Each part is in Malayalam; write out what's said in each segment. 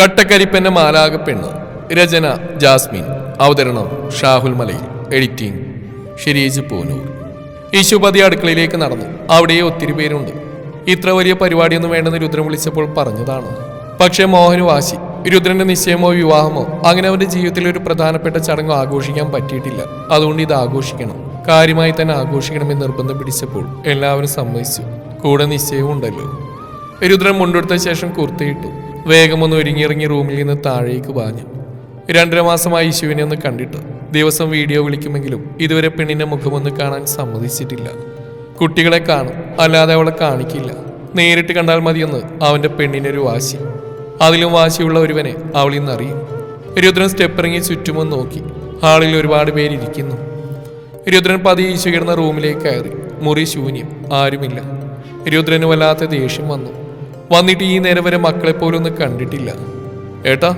കട്ടക്കരിപ്പന്റെ മാലാക പെണ്ണ്. രചന ജാസ്മിൻ. അവതരണം ഷാഹുൽ മലയിൽ. എഡിറ്റിംഗ് ഷിരീജ് പൂനൂർ. യശുപതി അടുക്കളയിലേക്ക് നടന്നു. അവിടെ ഒത്തിരി പേരുണ്ട്. ഇത്ര വലിയ പരിപാടിയൊന്നും വേണ്ടെന്ന് രുദ്രൻ വിളിച്ചപ്പോൾ പറഞ്ഞതാണ്. പക്ഷേ മോഹന് വാശി. രുദ്രന്റെ നിശ്ചയമോ വിവാഹമോ അങ്ങനെ അവന്റെ ജീവിതത്തിൽ ഒരു പ്രധാനപ്പെട്ട ചടങ്ങോ ആഘോഷിക്കാൻ പറ്റിയിട്ടില്ല. അതുകൊണ്ട് ഇത് ആഘോഷിക്കണം. കാര്യമായി തന്നെ ആഘോഷിക്കണമെന്ന് നിർബന്ധം പിടിച്ചപ്പോൾ എല്ലാവരും സമ്മതിച്ചു. കൂടെ നിശ്ചയവും ഉണ്ടല്ലോ രുദ്രൻ മുണ്ടെടുത്ത ശേഷം കുർത്തയിട്ടു വേഗം ഒന്ന് ഒരുങ്ങിയിറങ്ങി റൂമിൽ നിന്ന് താഴേക്ക് പാഞ്ഞു. രണ്ടര മാസമായി യേശുവിനെ ഒന്ന് കണ്ടിട്ട്. ദിവസം വീഡിയോ വിളിക്കുമെങ്കിലും ഇതുവരെ പെണ്ണിന്റെ മുഖമൊന്ന് കാണാൻ സമ്മതിച്ചിട്ടില്ല. കുട്ടികളെ കാണും അല്ലാതെ അവളെ കാണിക്കില്ല. നേരിട്ട് കണ്ടാൽ മതിയെന്ന് അവന്റെ പെണ്ണിനൊരു വാശി. അതിലും വാശിയുള്ള ഒരുവനെ അവൾ ഇന്നറിയും. രുദ്രൻ സ്റ്റെപ്പ് ഇറങ്ങി നോക്കി. ഹാളിൽ ഒരുപാട് പേരിരിക്കുന്നു രുദ്രൻ പതിയെ ഈശോ കിടന്ന റൂമിലേക്ക് കയറി. മുറി ശൂന്യം ആരുമില്ല. രുദ്രന് വല്ലാത്ത ദേഷ്യം വന്നു. വന്നിട്ട് ഈ നേരം വരെ മക്കളെ പോലും ഒന്ന് കണ്ടിട്ടില്ല. ഏട്ടാ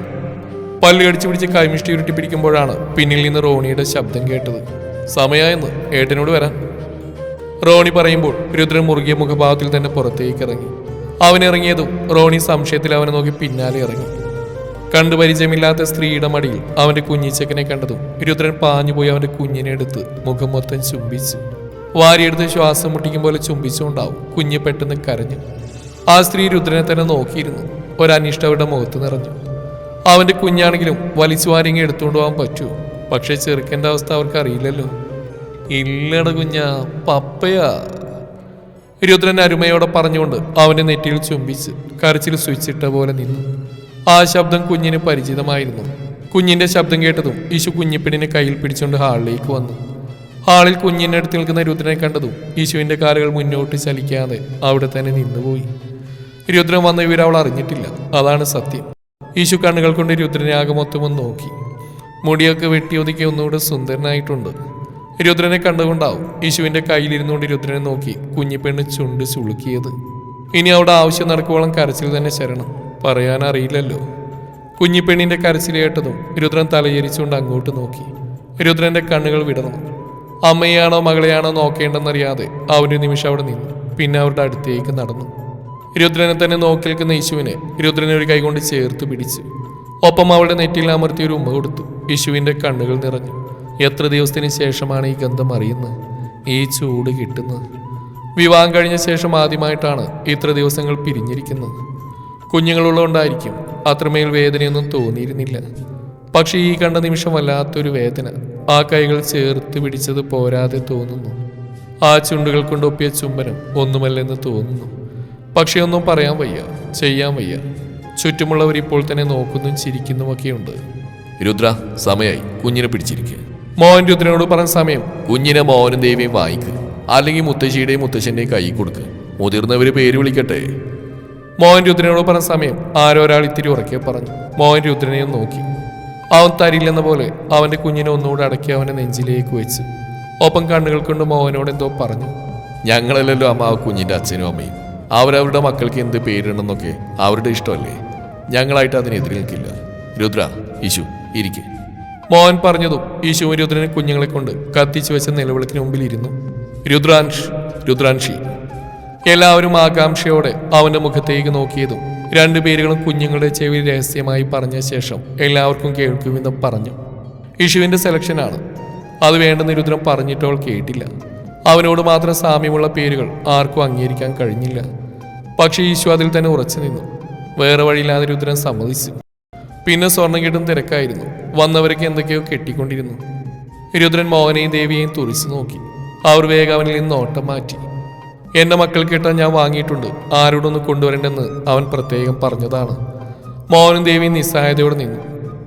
പല്ല് കടിച്ചു പിടിച്ച് കൈമിഷ്ടി ഉരുട്ടി പിടിക്കുമ്പോഴാണ് പിന്നിൽ നിന്ന് റോണിയുടെ ശബ്ദം കേട്ടത്. സമയമായെന്ന് ഏട്ടനോട് വരാൻ. റോണി പറയുമ്പോൾ രുദ്രൻ മുറുകിയ മുഖഭാവത്തിൽ തന്നെ പുറത്തേക്ക് ഇറങ്ങി. അവൻ ഇറങ്ങിയതും റോണി സംശയത്തിൽ അവനെ നോക്കി പിന്നാലെ ഇറങ്ങി. കണ്ടു പരിചയമില്ലാത്ത സ്ത്രീയുടെ മടിയിൽ അവന്റെ കുഞ്ഞിച്ചക്കനെ കണ്ടതും രുദ്രൻ പാഞ്ഞുപോയി അവന്റെ കുഞ്ഞിനെ എടുത്ത് മുഖം മൊത്തം ചുംബിച്ചു. വാരിയെടുത്ത് ശ്വാസം മുട്ടിക്കും പോലെ ചുംബിച്ചുകൊണ്ടാവും കുഞ്ഞ് പെട്ടെന്ന് കരഞ്ഞു. ആ സ്ത്രീ രുദ്രനെ തന്നെ നോക്കിയിരുന്നു. ഒരനിഷ്ട മുഖത്ത് നിറഞ്ഞു. അവന്റെ കുഞ്ഞാണെങ്കിലും വലിച്ചു വാരിങ്ങി എടുത്തുകൊണ്ട് പോകാൻ പറ്റുമോ പക്ഷേ ചെറുക്കന്റെ അവസ്ഥ അവർക്ക് അറിയില്ലല്ലോ. ഇല്ലട കുഞ്ഞാ പപ്പയാ. രുദ്രൻ അരുമയോടെ പറഞ്ഞുകൊണ്ട് അവന്റെ നെറ്റിയിൽ ചുംബിച്ച് കരച്ചിൽ സ്വിച്ചിട്ട പോലെ നിന്നു. ആ ശബ്ദം കുഞ്ഞിന് പരിചിതമായിരുന്നു. കുഞ്ഞിന്റെ ശബ്ദം കേട്ടതും ഈശു കുഞ്ഞിപ്പിണിനെ കയ്യിൽ പിടിച്ചുകൊണ്ട് ഹാളിലേക്ക് വന്നു. ഹാളിൽ കുഞ്ഞിന്റെ അടുത്ത് നിൽക്കുന്ന രുദ്രനെ കണ്ടതും ഈശുവിന്റെ കാലുകൾ മുന്നോട്ട് ചലിക്കാതെ അവിടെ തന്നെ നിന്നുപോയി. രുദ്രൻ വന്ന വിവരം അറിഞ്ഞിട്ടില്ല. അതാണ് സത്യം. ഈശു കണ്ണുകൾ കൊണ്ട് രുദ്രനെ ആകെ മൊത്തം ഒന്ന് നോക്കി. മുടിയൊക്കെ വെട്ടി ഒതുക്കി ഒന്നുകൂടെ സുന്ദരനായിട്ടുണ്ട്. രുദ്രനെ കണ്ടുകൊണ്ടാവും യേശുവിന്റെ കയ്യിലിരുന്നുകൊണ്ട് രുദ്രനെ നോക്കി കുഞ്ഞിപ്പെണ്ണ് ചുണ്ട് ചുളുക്കിയത്. ഇനി അവിടെ ആവശ്യം നടക്കുവോളം കരച്ചിൽ തന്നെ ശരണം. പറയാനറിയില്ലല്ലോ. കുഞ്ഞിപ്പെണ്ണിന്റെ കരച്ചിൽ കേട്ടതും രുദ്രൻ തലയരിച്ചുകൊണ്ട് അങ്ങോട്ട് നോക്കി. രുദ്രന്റെ കണ്ണുകൾ വിടർന്നു. അമ്മയാണോ മകളെയാണോ നോക്കേണ്ടെന്നറിയാതെ ആ ഒരു നിമിഷം അവിടെ നിന്നു. പിന്നെ അവരുടെ അടുത്തേക്ക് നടന്നു. രുദ്രനെ തന്നെ നോക്കി നിൽക്കുന്ന യേശുവിനെ രുദ്രനെ ഒരു കൈകൊണ്ട് ചേർത്ത് പിടിച്ചു. ഒപ്പം അവളുടെ നെറ്റിയിൽ അമർത്തി ഒരു ഉമ്മ കൊടുത്തു. യേശുവിന്റെ കണ്ണുകൾ നിറഞ്ഞു. എത്ര ദിവസത്തിന് ശേഷമാണ് ഈ ഗന്ധം അറിയുന്നത്? ഈ ചൂട് കിട്ടുന്നത്? വിവാഹം കഴിഞ്ഞ ശേഷം ആദ്യമായിട്ടാണ് ഇത്ര ദിവസങ്ങൾ പിരിഞ്ഞിരിക്കുന്നത്. കുഞ്ഞുങ്ങളുള്ളതുകൊണ്ടായിരിക്കും അത്രമേൽ വേദനയൊന്നും തോന്നിയിരുന്നില്ല. പക്ഷേ ഈ കണ്ട നിമിഷം വല്ലാത്തൊരു വേദന. ആ കൈകൾ ചേർത്ത് പിടിച്ചത് പോരാതെ തോന്നുന്നു. ആ ചുണ്ടുകൾ കൊണ്ടൊപ്പിയ ചുംബനം ഒന്നുമല്ലെന്ന് തോന്നുന്നു. പക്ഷെ ഒന്നും പറയാൻ വയ്യ ചെയ്യാൻ വയ്യ. ചുറ്റുമുള്ളവർ ഇപ്പോൾ തന്നെ നോക്കുന്നും ചിരിക്കുന്നുമൊക്കെയുണ്ട് രുദ്ര സമയായി. കുഞ്ഞിനെ പിടിച്ചിരിക്കുക മോഹൻ രുദ്രനോട് പറഞ്ഞ സമയം. കുഞ്ഞിനെ മോഹനും ദേവിയും വാങ്ങിക്കുക അല്ലെങ്കിൽ മുത്തശ്ശിയുടെയും മുത്തശ്ശന്റെയും കൈ കൊടുക്കുക മുതിർന്നവര് പേര് വിളിക്കട്ടെ. മോഹൻ രുദ്രനോട് പറഞ്ഞ സമയം. ആരോ ഒരാൾ ഇത്തിരി ഉറക്കെ പറഞ്ഞു. മോഹൻ രുദ്രനെയും നോക്കി. അവൻ തരില്ലെന്ന പോലെ അവന്റെ കുഞ്ഞിനെ ഒന്നുകൂടെ അടക്കി അവന്റെ നെഞ്ചിലേക്ക് വെച്ച്. ഒപ്പം കണ്ണുകൾ കൊണ്ട് മോഹനോട് എന്തോ പറഞ്ഞു. ഞങ്ങളല്ലല്ലോ അമ്മ ആ കുഞ്ഞിന്റെ അച്ഛനും അമ്മയും. അവരവരുടെ മക്കൾക്ക് എന്ത് പേരിടണമെന്നൊക്കെ അവരുടെ ഇഷ്ടമല്ലേ? ഞങ്ങളായിട്ട് അതിനെതിരെ നിൽക്കില്ല രുദ്ര ഇശു ഇരിക്കെ. മോഹൻ പറഞ്ഞതും ഈശു രുദ്രനെ കുഞ്ഞുങ്ങളെ കൊണ്ട് കത്തിച്ചു വെച്ച നിലവിളക്കിന് മുമ്പിൽ ഇരുന്നു രുദ്രാൻഷ് രുദ്രാൻഷി എല്ലാവരും ആകാംക്ഷയോടെ അവന്റെ മുഖത്തേക്ക് നോക്കിയതും രണ്ടു പേരുകളും കുഞ്ഞുങ്ങളുടെ ചെവി രഹസ്യമായി പറഞ്ഞ ശേഷം എല്ലാവർക്കും കേൾക്കുമെന്ന് പറഞ്ഞു. ഇഷുവിന്റെ സെലക്ഷനാണ് അത് വേണ്ടെന്ന് രുദ്രം പറഞ്ഞിട്ടവൾ കേട്ടില്ല. അവനോട് മാത്രം സാമ്യമുള്ള പേരുകൾ ആർക്കും അംഗീകരിക്കാൻ കഴിഞ്ഞില്ല. പക്ഷേ ഈശു അതിൽ തന്നെ ഉറച്ചു നിന്നു. വേറെ വഴിയില്ലാതെ രുദ്രൻ സമ്മതിച്ചു. പിന്നെ സ്വർണം കിട്ടും തിരക്കായിരുന്നു. വന്നവരൊക്കെ എന്തൊക്കെയോ കെട്ടിക്കൊണ്ടിരുന്നു. രുദ്രൻ മോഹനെയും ദേവിയെയും തുറിച്ചു നോക്കി. അവർ വേഗവനിൽ നിന്ന് ഓട്ടം മാറ്റി. എന്റെ മക്കൾ കേട്ടാൽ ഞാൻ വാങ്ങിയിട്ടുണ്ട്. ആരോടൊന്ന് കൊണ്ടുവരണ്ടെന്ന് അവൻ പ്രത്യേകം പറഞ്ഞതാണ്. മോഹനും ദേവിയും നിസ്സഹായതയോടെ നിന്നു.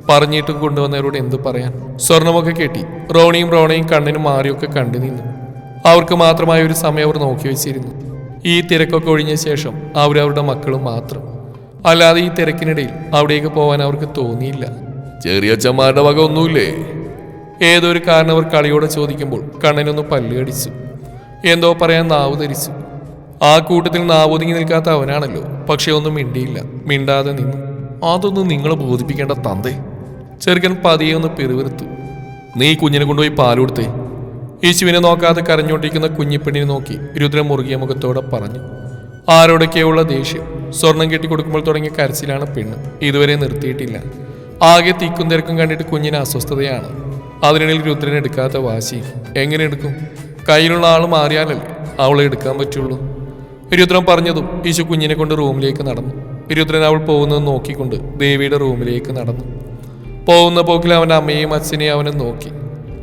പറഞ്ഞിട്ടും കൊണ്ടുവന്നവരോട് എന്തു പറയാൻ? സ്വർണമൊക്കെ കെട്ടി. റോണിയും റോണയും കണ്ണിനും മാറിയൊക്കെ കണ്ടു നിന്നു. അവർക്ക് മാത്രമായ ഒരു സമയം അവർ നോക്കി വെച്ചിരുന്നു. ഈ തിരക്കൊക്കെ ഒഴിഞ്ഞ ശേഷം അവരവരുടെ മക്കളും മാത്രം. അല്ലാതെ ഈ തിരക്കിനിടയിൽ അവിടേക്ക് പോവാൻ അവർക്ക് തോന്നിയില്ല. ചെറിയച്ചന്മാരുടെ വക ഒന്നുമില്ലേ? ഏതൊരു ഒരു കാരണം അവർ കളിയോടെ ചോദിക്കുമ്പോൾ കണ്ണനൊന്ന് പല്ലുകടിച്ചു എന്തോ പറയാൻ നാവ് ധരിച്ചു. ആ കൂട്ടത്തിൽ നാവൊതുങ്ങി നിൽക്കാത്ത അവനാണല്ലോ. പക്ഷെ ഒന്നും മിണ്ടിയില്ല. മിണ്ടാതെ നിന്നു. അതൊന്നും നിങ്ങളെ ബോധിപ്പിക്കേണ്ട തന്തേ. ചെറുക്കൻ പതിയെ ഒന്ന് പിറുവിറുത്തു നീ കുഞ്ഞിനെ കൊണ്ടുപോയി പാൽ കൊടുത്തേ. യേശുവിനെ നോക്കാതെ കരഞ്ഞോട്ടിരിക്കുന്ന കുഞ്ഞിപ്പെണ്ണിനെ നോക്കി രുദ്രൻ മുറുകിയ മുഖത്തോടെ പറഞ്ഞു ആരോടൊക്കെയുള്ള ദേഷ്യം? സ്വർണം കെട്ടിക്കൊടുക്കുമ്പോൾ തുടങ്ങിയ കരച്ചിലാണ് പെണ്ണ്. ഇതുവരെ നിർത്തിയിട്ടില്ല. ആകെ തിക്കും തിരക്കും കണ്ടിട്ട് കുഞ്ഞിന് അസ്വസ്ഥതയാണ്. അതിനിടയിൽ രുദ്രൻ എടുക്കാത്ത വാശി. എങ്ങനെ എടുക്കും? കയ്യിലുള്ള ആൾ മാറിയാലല്ലേ അവളെ എടുക്കാൻ പറ്റുള്ളൂ? രുദ്രൻ പറഞ്ഞതും ഈശു കുഞ്ഞിനെ കൊണ്ട് റൂമിലേക്ക് നടന്നു. രുദ്രൻ അവൾ പോകുന്നത് നോക്കിക്കൊണ്ട് ദേവിയുടെ റൂമിലേക്ക് നടന്നു. പോകുന്ന പോക്കിൽ അവന്റെ അമ്മയെയും അച്ഛനെയും അവനെ നോക്കി.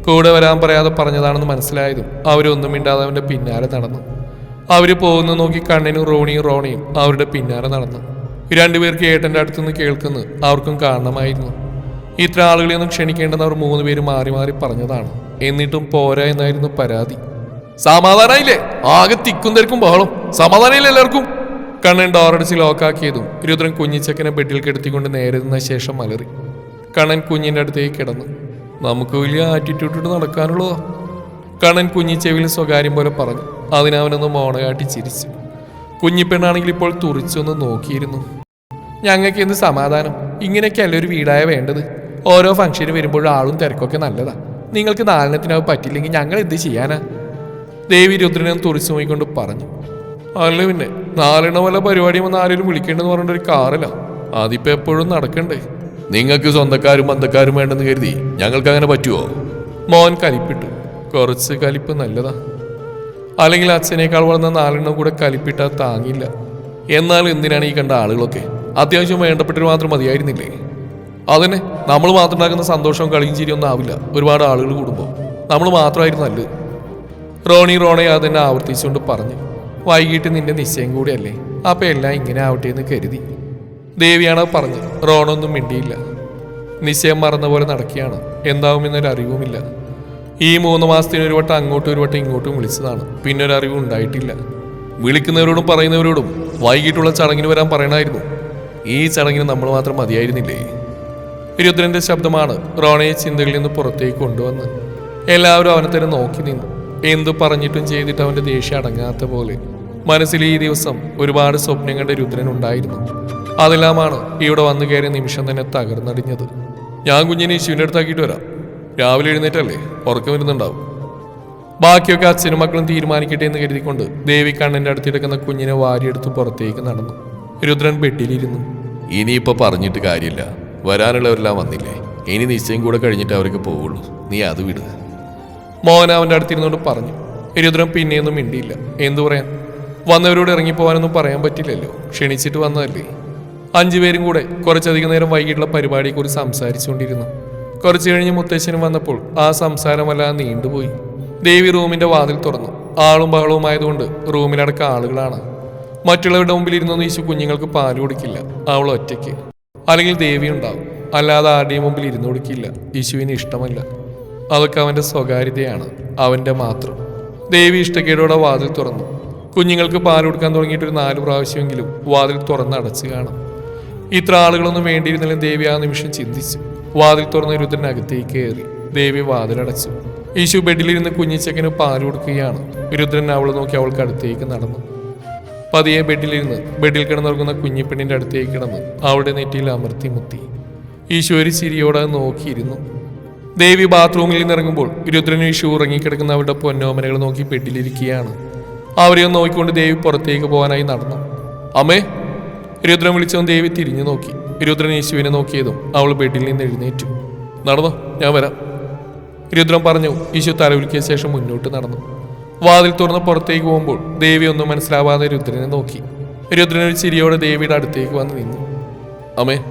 കൂടെ വരാൻ പറയാതെ പറഞ്ഞതാണെന്ന് മനസ്സിലായതും അവരൊന്നും മിണ്ടാതെ അവന്റെ പിന്നാലെ നടന്നു. അവർ പോകുന്ന നോക്കി കണ്ണിനും റോണിയും റോണിയും അവരുടെ പിന്നാലെ നടന്നു. രണ്ടുപേർക്ക് ഏട്ടന്റെ അടുത്തുനിന്ന് കേൾക്കുന്നത് അവർക്കും കാണണമായിരുന്നു ഇത്ര ആളുകളെയൊന്നും ക്ഷണിക്കേണ്ടെന്ന് അവർ മൂന്ന് പേര് മാറി മാറി പറഞ്ഞതാണ്. എന്നിട്ടും പോരാ എന്നായിരുന്നു പരാതി. സമാധാനായില്ലേ? ആകെ തിക്കും തിരക്കും ബഹളം. സമാധാനമില്ല എല്ലാവർക്കും? കണ്ണൻ ഡോറടിച്ച് ലോക്കാക്കിയതും രുദ്രൻ കുഞ്ഞിച്ചക്കനെ ബെഡിൽ കിടത്തിക്കൊണ്ട് നേരെ നിന്ന ശേഷം മലറി. കണ്ണൻ കുഞ്ഞിന്റെ അടുത്തേക്ക് കിടന്നു. നമുക്ക് വലിയ ആറ്റിറ്റ്യൂഡ് നടക്കാനുള്ളതോ. കണ്ണൻ കുഞ്ഞി ചെവിയിൽ സ്വകാര്യം പോലെ പറഞ്ഞു. അതിനവനൊന്ന് മോണകാട്ടി ചിരിച്ചു. കുഞ്ഞിപ്പെണ്ണാണെങ്കിൽ ഇപ്പോൾ തുറിച്ചൊന്ന് നോക്കിയിരുന്നു. ഞങ്ങൾക്ക് എന്ത് സമാധാനം? ഇങ്ങനെയൊക്കെയല്ല ഒരു വീടായ വേണ്ടത്? ഓരോ ഫംഗ്ഷന് വരുമ്പോഴും ആളും തിരക്കൊക്കെ നല്ലതാ. നിങ്ങൾക്ക് നാലെണ്ണത്തിനത് പറ്റില്ലെങ്കിൽ ഞങ്ങൾ എന്ത് ചെയ്യാനാ? ദേവി രുദ്രനെ തുറിച്ചു നോക്കിക്കൊണ്ട് പറഞ്ഞു. അല്ല പിന്നെ നാലെണ്ണ വല്ല പരിപാടിയും വന്ന് ആരെങ്കിലും വിളിക്കേണ്ടെന്ന് പറഞ്ഞിട്ട് കാറില്ല അതിപ്പോ എപ്പോഴും നടക്കണ്ടേ? നിങ്ങൾക്ക് സ്വന്തക്കാരും ബന്ധക്കാരും വേണ്ടെന്ന് കരുതി ഞങ്ങൾക്ക് അങ്ങനെ പറ്റുമോ മോൻ കലിപ്പിട്ടു. കുറച്ച് കലിപ്പ് നല്ലതാ. അല്ലെങ്കിൽ അച്ഛനേക്കാൾ വളർന്ന നാലെണ്ണം കൂടെ കലിപ്പിട്ടാൽ താങ്ങില്ല. എന്നാൽ എന്തിനാണ് ഈ കണ്ട ആളുകളൊക്കെ? അത്യാവശ്യം വേണ്ടപ്പെട്ടവർ മാത്രം മതിയായിരുന്നില്ലേ? അതന്നെ നമ്മൾ മാത്രം ഉണ്ടാക്കുന്ന സന്തോഷവും കളിയും ചിരി ഒന്നും ആവില്ല. ഒരുപാട് ആളുകൾ കൂടുമ്പോൾ നമ്മൾ മാത്രമായിരുന്നു നല്ലത്. റോണി റോണയെ അതെന്നെ ആവർത്തിച്ചുകൊണ്ട് പറഞ്ഞു. വൈകിട്ട് നിന്റെ നിശ്ചയം കൂടിയല്ലേ? അപ്പം എല്ലാം ഇങ്ങനെ ആവട്ടെ എന്ന് കരുതി. ദേവിയാണ് പറഞ്ഞത്. റോണൊന്നും മിണ്ടിയില്ല. നിശ്ചയം മറന്ന പോലെ നടക്കുകയാണ്. എന്താവുമെന്നൊരു അറിവുമില്ല. ഈ മൂന്ന് മാസത്തിന് ഒരു വട്ടം അങ്ങോട്ടും ഒരു വട്ടം ഇങ്ങോട്ടും വിളിച്ചതാണ്. പിന്നെ ഒരു അറിവും ഉണ്ടായിട്ടില്ല. വിളിക്കുന്നവരോടും പറയുന്നവരോടും വൈകിട്ടുള്ള ചടങ്ങിന് വരാൻ പറയണമായിരുന്നു. ഈ ചടങ്ങിന് നമ്മൾ മാത്രം മതിയായിരുന്നില്ലേ? രുദ്രന്റെ ശബ്ദമാണ് റോണയെ ചിന്തകളിൽ നിന്ന് പുറത്തേക്ക് കൊണ്ടുവന്ന്. എല്ലാവരും അവനെ തന്നെ നോക്കി നിന്നു. എന്തു പറഞ്ഞിട്ടും ചെയ്തിട്ട് അവന്റെ ദേഷ്യം അടങ്ങാത്ത പോലെ. മനസ്സിൽ ഈ ദിവസം ഒരുപാട് സ്വപ്നങ്ങളുടെ രുദ്രൻ ഉണ്ടായിരുന്നു. അതെല്ലാമാണ് ഇവിടെ വന്നു കയറിയ നിമിഷം തന്നെ തകർന്നടിഞ്ഞത്. ഞാൻ കുഞ്ഞിനെ ശിവന്റെ അടുത്താക്കിയിട്ട് വരാം. രാവിലെ എഴുന്നേറ്റല്ലേ? ഉറക്കം വരുന്നുണ്ടാവും. ബാക്കിയൊക്കെ അച്ഛനും മക്കളും തീരുമാനിക്കട്ടെ എന്ന് കരുതിക്കൊണ്ട് ദേവി കണ്ണന്റെ അടുത്തിടക്കുന്ന കുഞ്ഞിനെ വാരിയെടുത്ത് പുറത്തേക്ക് നടന്നു. രുദ്രൻ ബെഡിലിരുന്നു ഇനിയിപ്പോ പറഞ്ഞിട്ട് കാര്യമില്ല. വരാനുള്ളവരെല്ലാം വന്നില്ലേ? ഇനി നിശ്ചയം കൂടെ കഴിഞ്ഞിട്ട് അവർക്ക് പോവുള്ളൂ. നീ അത് വിട്. മോഹൻ അവന്റെ അടുത്തിരുന്നുകൊണ്ട് പറഞ്ഞു. രുദ്രൻ പിന്നെയൊന്നും മിണ്ടിയില്ല. എന്തു പറയാൻ? വന്നവരോട് ഇറങ്ങിപ്പോവാനൊന്നും പറയാൻ പറ്റില്ലല്ലോ. ക്ഷണിച്ചിട്ട് വന്നതല്ലേ? അഞ്ചുപേരും കൂടെ കുറച്ചധികം നേരം വൈകിട്ടുള്ള പരിപാടിയെക്കുറിച്ച് സംസാരിച്ചുകൊണ്ടിരുന്നു. കുറച്ചു കഴിഞ്ഞ് മുത്തശ്ശനും വന്നപ്പോൾ ആ സംസാരം നീണ്ടുപോയി. ദേവി റൂമിന്റെ വാതിൽ തുറന്നു. ആളും ബഹളവും ആയതുകൊണ്ട് റൂമിലടക്കം ആളുകളാണ്. മറ്റുള്ളവരുടെ മുമ്പിൽ ഇരുന്നൊന്നും ഈശു കുഞ്ഞുങ്ങൾക്ക് പാൽ കൊടുക്കില്ല. അവൾ ഒറ്റയ്ക്ക്. അല്ലെങ്കിൽ ദേവി ഉണ്ടാവും. അല്ലാതെ ആരുടെയും മുമ്പിൽ ഇരുന്നു കൊടുക്കില്ല. ഈശുവിന് ഇഷ്ടമല്ല. അതൊക്കെ അവന്റെ സ്വകാര്യതയാണ്. അവന്റെ മാത്രം. ദേവി ഇഷ്ടക്കേടോടെ വാതിൽ തുറന്നു. കുഞ്ഞുങ്ങൾക്ക് പാൽ കൊടുക്കാൻ തുടങ്ങിയിട്ടൊരു നാല് പ്രാവശ്യമെങ്കിലും വാതിൽ തുറന്ന് അടച്ചു കാണും. ഇത്ര ആളുകളൊന്നും വേണ്ടിയിരുന്നില്ല ദേവി ആ നിമിഷം ചിന്തിച്ചു. വാതിൽ തുറന്ന് രുദ്രനകത്തേക്ക് കയറി. ദേവി വാതിലടച്ചു. യേശു ബെഡിലിരുന്ന് കുഞ്ഞിച്ചക്കന് പാൽ കൊടുക്കുകയാണ്. രുദ്രൻ അവളെ നോക്കി അവൾക്ക് അടുത്തേക്ക് നടന്നു. പതിയെ ബെഡിലിരുന്ന് ബെഡിൽ കിടന്നുറങ്ങുന്ന കുഞ്ഞിപ്പെണ്ണിന്റെ അടുത്തേക്ക് കിടന്ന് അവളുടെ നെറ്റിയിൽ അമർത്തി മുത്തി. ഈശോ ഒരു ചിരിയോടെ നോക്കിയിരുന്നു. ദേവി ബാത്റൂമിൽ നിന്ന് ഇറങ്ങുമ്പോൾ രുദ്രനും ഈശോ ഉറങ്ങിക്കിടക്കുന്ന അവരുടെ പൊന്നോമനകൾ നോക്കി ബെഡിലിരിക്കുകയാണ്. അവരെ നോക്കിക്കൊണ്ട് ദേവി പുറത്തേക്ക് പോകാനായി നടന്നു. അമ്മേ രുദ്രൻ വിളിച്ചവൻ ദേവി തിരിഞ്ഞു നോക്കി. രുദ്രൻ യേശുവിനെ നോക്കിയതും അവൾ ബെഡിൽ നിന്ന് എഴുന്നേറ്റു. നടന്നോ? ഞാൻ വരാം. രുദ്രൻ പറഞ്ഞു യേശു തലവിളിക്കിയ ശേഷം മുന്നോട്ട് നടന്നു. വാതിൽ തുറന്ന് പുറത്തേക്ക് പോകുമ്പോൾ ദേവി ഒന്നും മനസ്സിലാവാതെ രുദ്രനെ നോക്കി. രുദ്രൻ ഒരു ചിരിയോടെ ദേവിയുടെ അടുത്തേക്ക് വന്ന് നിന്നു. അമ്മേ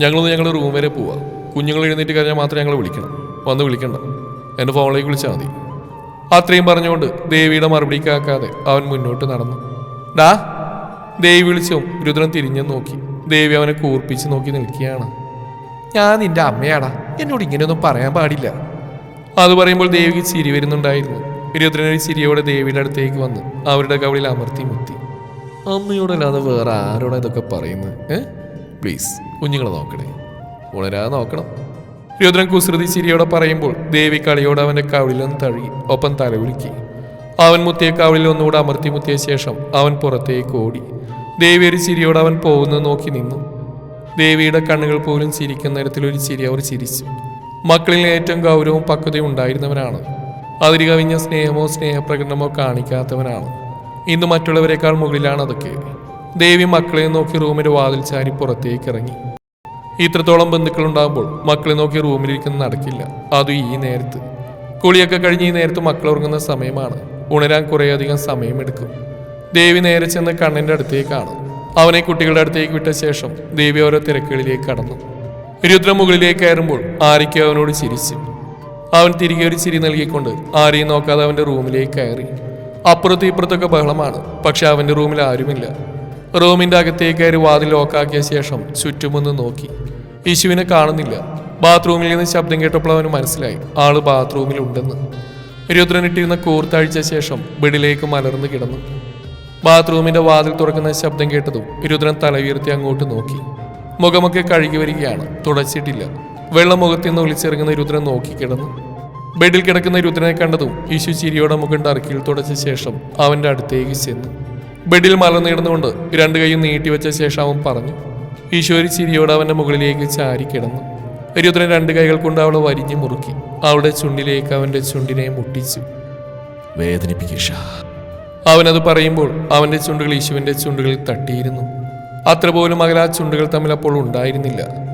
ഞങ്ങളൊന്ന് ഞങ്ങളുടെ റൂം വരെ പോവാം. കുഞ്ഞുങ്ങൾ എഴുന്നേറ്റ് കഴിഞ്ഞാൽ മാത്രം ഞങ്ങൾ വിളിക്കണം. വന്ന് വിളിക്കണ്ട. എന്റെ ഫോണിലേക്ക് വിളിച്ചാൽ മതി. അത്രയും പറഞ്ഞുകൊണ്ട് ദേവിയുടെ മറുപടി കാക്കാതെ അവൻ മുന്നോട്ട് നടന്നു. ഡാ ദേവി വിളിച്ചോ രുദ്രൻ തിരിഞ്ഞു നോക്കി. ദേവി അവനെ കൂർപ്പിച്ച് നോക്കി നിൽക്കുകയാണ്. ഞാൻ നിന്റെ അമ്മയാടാ. എന്നോട് ഇങ്ങനെയൊന്നും പറയാൻ പാടില്ല. അത് പറയുമ്പോൾ ദേവിക്ക് ചിരി വരുന്നുണ്ടായിരുന്നു. രുദ്രൻ ഒരു ചിരിയോടെ ദേവിയുടെ അടുത്തേക്ക് വന്ന് അവരുടെ കവളിൽ അമർത്തി മുത്തി. അമ്മയോടല്ലാതെ വേറെ ആരോടാ ഇതൊക്കെ പറയുന്നത്? ഏ? പ്ലീസ് കുഞ്ഞുങ്ങളെ നോക്കണേ. ഉണരാതെ നോക്കണം. രുദ്രൻ കുസൃതി ചിരിയോടെ പറയുമ്പോൾ ദേവി കളിയോടെ അവന്റെ കവിളിൽ നിന്ന് തഴുകി ഒപ്പം തലകുലുക്കി അവൻ മുത്തിയ കവിളിൽ ഒന്നുകൂടെ അമർത്തി മുത്തിയ ശേഷം അവൻ പുറത്തേക്ക് ഓടി. ദേവി ഒരു ചിരിയോടെ അവൻ പോകുന്നത് നോക്കി നിന്നു. ദേവിയുടെ കണ്ണുകൾ പോലും ചിരിക്കുന്ന തരത്തിൽ ഒരു ചിരി അവർ ചിരിച്ചു. മക്കളിൽ ഏറ്റവും ഗൗരവവും പക്വതയും ഉണ്ടായിരുന്നവനാണ്. അതിരി കവിഞ്ഞ സ്നേഹമോ സ്നേഹപ്രകടനമോ കാണിക്കാത്തവനാണ്. ഇന്ന് മറ്റുള്ളവരെക്കാൾ മുകളിലാണ് അതൊക്കെ. ദേവി മക്കളെ നോക്കി റൂമിന്റെ വാതിൽ ചാരി പുറത്തേക്ക് ഇറങ്ങി. ഇത്രത്തോളം ബന്ധുക്കളുണ്ടാകുമ്പോൾ മക്കളെ നോക്കി റൂമിലിരിക്കുന്ന നടക്കില്ല. അതും ഈ നേരത്ത്. കുളിയൊക്കെ കഴിഞ്ഞ് ഈ നേരത്ത് മക്കൾ ഉറങ്ങുന്ന സമയമാണ്. ഉണരാൻ കുറേയധികം സമയമെടുക്കും. ദേവി നേരെ ചെന്ന് കണ്ണന്റെ അടുത്തേക്കാണ് അവനെ കുട്ടികളുടെ അടുത്തേക്ക് വിട്ട ശേഷം ദേവി ഓരോ തിരക്കുകളിലേക്ക് കടന്നു. രുദ്ര മുകളിലേക്ക് കയറുമ്പോൾ ആരിക്ക് അവനോട് ചിരിച്ചു. അവൻ തിരികെ ഒരു ചിരി നൽകിക്കൊണ്ട് ആരെയും നോക്കാതെ അവന്റെ റൂമിലേക്ക് കയറി. അപ്പുറത്തും ഇപ്പുറത്തൊക്കെ ബഹളമാണ് പക്ഷെ അവന്റെ റൂമിൽ ആരുമില്ല. റൂമിന്റെ അകത്തേക്ക് കയറി വാതിൽ ലോക്കാക്കിയ ശേഷം ചുറ്റുമൊന്ന് നോക്കി. യേശുവിനെ കാണുന്നില്ല. ബാത്റൂമിൽ നിന്ന് ശബ്ദം കേട്ടപ്പോൾ അവന് മനസ്സിലായി ആൾ ബാത്റൂമിൽ ഉണ്ടെന്ന് രുദ്രനിട്ടിരുന്ന കൂർത്തഴിച്ച ശേഷം ബെഡിലേക്ക് മലർന്നു കിടന്നു. ബാത്റൂമിന്റെ വാതിൽ തുറക്കുന്ന ശബ്ദം കേട്ടതും രുദ്രൻ തല ഉയർത്തി അങ്ങോട്ട് നോക്കി. മുഖമൊക്കെ കഴുകി വരികയാണ്. തുടച്ചിട്ടില്ല. വെള്ളം മുഖത്തിൽ നിന്ന് ഒളിച്ചിറങ്ങുന്ന രുദ്രൻ നോക്കി കിടന്നു. ബെഡിൽ കിടക്കുന്ന രുദ്രനെ കണ്ടതും യശു ചിരിയോടെ മുഖം ടർക്കിയിൽ തുടച്ച ശേഷം അവന്റെ അടുത്തേക്ക് ചെന്നു. ബെഡിൽ മലർന്നിടുന്നുകൊണ്ട് രണ്ട് കൈയും നീട്ടിവെച്ച ശേഷം അവൻ പറഞ്ഞു ഈശോരി ചിരിയോടെ അവന്റെ മുകളിലേക്ക് ചാരി കിടന്നു രുദ്രൻ രണ്ട് കൈകൾ കൊണ്ട് അവളെ വരിഞ്ഞു മുറുക്കി. അവളുടെ ചുണ്ടിലേക്ക് അവന്റെ ചുണ്ടിനെ മുട്ടിച്ചു. വേദനിപ്പിക്കുക അവനത് പറയുമ്പോൾ അവന്റെ ചുണ്ടുകൾ യേശുവിന്റെ ചുണ്ടുകളിൽ തട്ടിയിരുന്നു. അത്ര പോലും ആ ചുണ്ടുകൾ തമ്മിൽ അപ്പോൾ ഉണ്ടായിരുന്നില്ല.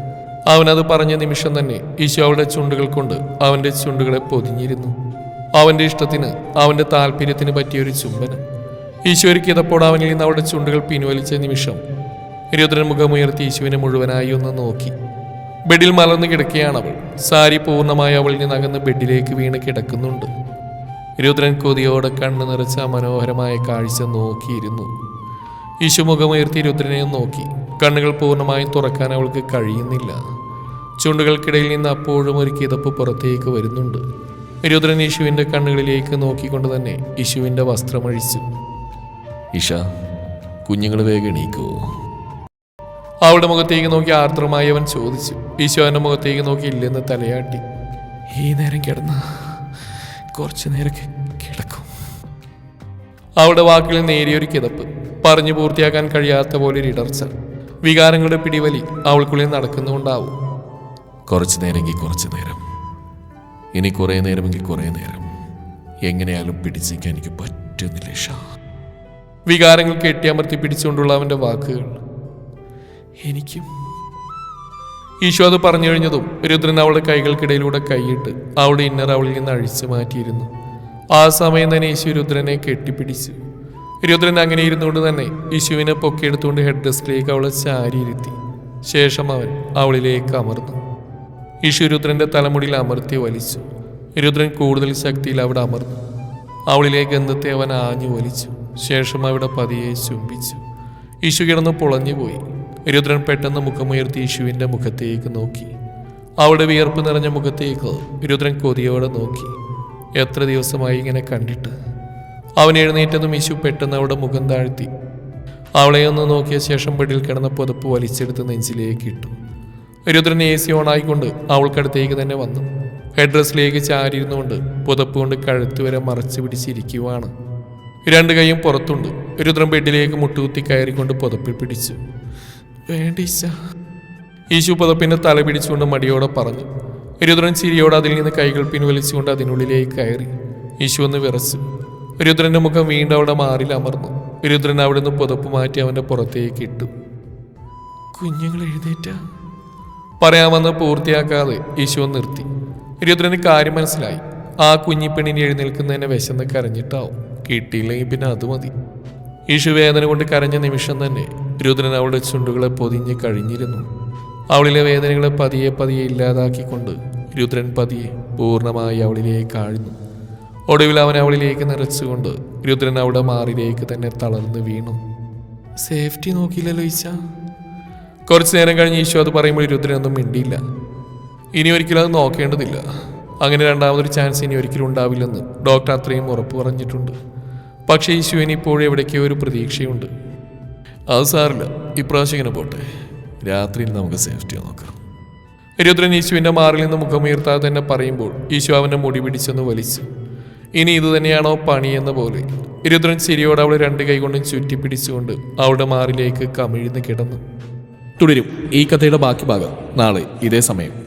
അവനത് പറഞ്ഞ നിമിഷം തന്നെ ഈശോ അവളുടെ ചുണ്ടുകൾ കൊണ്ട് അവന്റെ ചുണ്ടുകളെ പൊതിഞ്ഞിരുന്നു. അവന്റെ ഇഷ്ടത്തിന് അവന്റെ താല്പര്യത്തിന് പറ്റിയ ഒരു ചുംബനം. ഈശോയ്ക്ക് ഒരുക്കിയതപ്പോൾ അവനിൽ നിന്ന് അവളുടെ ചുണ്ടുകൾ പിൻവലിച്ച നിമിഷം രുദ്രൻ മുഖമുയർത്തി യേശുവിനെ മുഴുവനായി ഒന്ന് നോക്കി. ബെഡിൽ മലർന്നു കിടക്കുകയാണ് അവൾ. സാരി പൂർണമായി അവളിൽ നിന്ന് അകന്ന് ബെഡിലേക്ക് വീണ് കിടക്കുന്നുണ്ട്. രുദ്രൻ കൊതിയോടെ കണ്ണു നിറച്ച മനോഹരമായ കാഴ്ച നോക്കിയിരുന്നു. യശുമുഖമുയർത്തി രുദ്രനെ നോക്കി. കണ്ണുകൾ പൂർണമായും തുറക്കാൻ അവൾക്ക് കഴിയുന്നില്ല. ചുണ്ടുകൾക്കിടയിൽ നിന്ന് അപ്പോഴും ഒരു കിതപ്പ് പുറത്തേക്ക് വരുന്നുണ്ട്. രുദ്രൻ യേശുവിന്റെ കണ്ണുകളിലേക്ക് നോക്കിക്കൊണ്ട് തന്നെ യേശുവിന്റെ വസ്ത്രമഴിച്ചു. ഇഷ കുഞ്ഞുങ്ങൾ വേഗം എണീക്കോ. അവളുടെ മുഖത്തേക്ക് നോക്കി ആർദ്രമായി അവൻ ചോദിച്ചു. ഈശോ അവന്റെ മുഖത്തേക്ക് നോക്കി ഇല്ലെന്ന് തലയാട്ടി. ഈ നേരം കിടന്ന കുറച്ചു നേരം കിടക്കും. അവളുടെ വാക്കിൽ നേരിയൊരു കിതപ്പ്. പറഞ്ഞു പൂർത്തിയാക്കാൻ കഴിയാത്ത പോലെ ഒരു ഇടർച്ച വികാരങ്ങളുടെ പിടിവലി അവൾക്കുള്ളിൽ നടക്കുന്നുണ്ടാവും കുറച്ചു നേരമെങ്കിൽ കുറച്ചു നേരം. ഇനി കുറേ നേരമെങ്കിൽ കുറേ നേരം. എങ്ങനെയാലും പിടിച്ചിരിക്കാൻ എനിക്ക് പറ്റുന്നില്ല വികാരങ്ങൾ കെട്ടിയമർത്തി പിടിച്ചുകൊണ്ടുള്ള അവന്റെ വാക്കുകൾ. എനിക്കും. ഈശോ അത് പറഞ്ഞു കഴിഞ്ഞതും രുദ്രൻ അവളുടെ കൈകൾക്കിടയിലൂടെ കൈയിട്ട് അവളുടെ ഇന്നർ അവളിൽ നിന്ന് അഴിച്ചു മാറ്റിയിരുന്നു. ആ സമയം തന്നെ യേശു രുദ്രനെ കെട്ടിപ്പിടിച്ചു. രുദ്രൻ അങ്ങനെ ഇരുന്നുകൊണ്ട് തന്നെ യേശുവിനെ പൊക്കിയെടുത്തുകൊണ്ട് ഹെഡ് ഡെസ്കിലേക്ക് അവളെ ചാരിയിരുത്തി. ശേഷം അവൻ അവളിലേക്ക് അമർന്നു. യേശു രുദ്രന്റെ തലമുടിയിൽ അമർത്തി വലിച്ചു. രുദ്രൻ കൂടുതൽ ശക്തിയിൽ അവിടെ അമർന്നു. അവളിലെ ഗന്ധത്തെ അവൻ ആഞ്ഞു വലിച്ചു. ശേഷം അവിടെ പതിയെ ചുംബിച്ചു. യേശു കിടന്ന് പൊളഞ്ഞുപോയി. രുദ്രൻ പെട്ടെന്ന് മുഖമുയർത്തി യേശുവിന്റെ മുഖത്തേക്ക് നോക്കി. അവളുടെ വിയർപ്പ് നിറഞ്ഞ മുഖത്തേക്ക് രുദ്രൻ കൊതിയോടെ നോക്കി. എത്ര ദിവസമായി ഇങ്ങനെ കണ്ടിട്ട്? അവൻ എഴുന്നേറ്റതും യേശു പെട്ടെന്ന് അവളുടെ മുഖം താഴ്ത്തി. അവളെ ഒന്ന് നോക്കിയ ശേഷം ബെഡിൽ കിടന്ന പുതപ്പ് വലിച്ചെടുത്ത് നെഞ്ചിലേക്ക് ഇട്ടു. രുദ്രൻ എ സി ഓണായിക്കൊണ്ട് അവൾക്കടുത്തേക്ക് തന്നെ വന്നു. ഹെഡ് ഡ്രസ്സിലേക്ക് ചാരിയിരുന്നുകൊണ്ട് പുതപ്പ് കൊണ്ട് കഴുത്ത് വരെ മറച്ചു പിടിച്ചിരിക്കുവാണ്. രണ്ട് കൈയും പുറത്തുണ്ട്. രുദ്രൻ ബെഡിലേക്ക് മുട്ടുകുത്തി കയറിക്കൊണ്ട് പുതപ്പിൽ പിടിച്ചു. വേണ്ട പതപ്പിന്റെ തല പിടിച്ചുകൊണ്ട് മടിയോടെ പറഞ്ഞു രുദ്രൻ ചിരിയോടെ അതിൽ നിന്ന് കൈകൾ പിൻവലിച്ചുകൊണ്ട് അതിനുള്ളിലേക്ക് കയറി. യേശു ഒന്ന് വിറച്ചു. രുദ്രന്റെ മുഖം വീണ്ടും അവിടെ മാറിൽ അമർന്നു. രുദ്രൻ അവിടെ നിന്ന് പുതപ്പ് മാറ്റി അവന്റെ പുറത്തേക്ക് ഇട്ടു. കുഞ്ഞുങ്ങൾ എഴുന്നേറ്റ? പറയാമെന്ന് പൂർത്തിയാക്കാതെ ഈശോ നിർത്തി. രുദ്രന് കാര്യം മനസ്സിലായി. ആ കുഞ്ഞിപ്പെണ്ണിനെ എഴുന്നേൽക്കുന്നതിനെ വിശന്ന് കരഞ്ഞിട്ടാവും. കിട്ടിയില്ലെങ്കിൽ പിന്നെ അത് മതി. യേശു വേദന കൊണ്ട് കരഞ്ഞ നിമിഷം തന്നെ രുദ്രൻ അവളുടെ ചുണ്ടുകളെ പൊതിഞ്ഞ് കഴിഞ്ഞിരുന്നു. അവളിലെ വേദനകളെ പതിയെ പതിയെ ഇല്ലാതാക്കിക്കൊണ്ട് രുദ്രൻ പതിയെ പൂർണമായി അവളിലേക്ക് ആഴ്ന്നു. ഒടുവിൽ അവൻ അവളിലേക്ക് നിറച്ചുകൊണ്ട് രുദ്രൻ അവിടെ മാറിലേക്ക് തന്നെ തളർന്ന് വീണു. സേഫ്റ്റി നോക്കിയില്ലല്ലോ ഈശ. കുറച്ചു നേരം കഴിഞ്ഞ് ഈശോ അത് പറയുമ്പോൾ രുദ്രനൊന്നും മിണ്ടിയില്ല. ഇനി ഒരിക്കലും അത് നോക്കേണ്ടതില്ല. അങ്ങനെ രണ്ടാമതൊരു ചാൻസ് ഇനി ഒരിക്കലും ഉണ്ടാവില്ലെന്ന് ഡോക്ടർ അത്രയും ഉറപ്പ് പറഞ്ഞിട്ടുണ്ട്. പക്ഷേ ഈശുവിന് ഇപ്പോഴും എവിടേക്കോ ഒരു പ്രതീക്ഷയുണ്ട്. അത് സാറില്ല ഇപ്രാവശ്യം ഇങ്ങനെ പോട്ടെ. രാത്രിയിൽ നമുക്ക് സേഫ്റ്റി നോക്കാം. രുദ്രൻ യേശുവിന്റെ മാറിൽ നിന്ന് മുഖമുയർത്താതെ തന്നെ പറയുമ്പോൾ ഈശു അവന്റെ മുടി പിടിച്ചെന്ന് വലിച്ചു. ഇനി ഇത് തന്നെയാണോ പണി എന്ന പോലെ. രുദ്രൻ ചിരിയോടെ അവളെ രണ്ട് കൈകൊണ്ടും ചുറ്റിപ്പിടിച്ചുകൊണ്ട് അവളുടെ മാറിലേക്ക് കമിഴ്ന്ന് കിടന്നു. തുടരും ഈ കഥയുടെ ബാക്കി ഭാഗം നാളെ ഇതേ സമയം.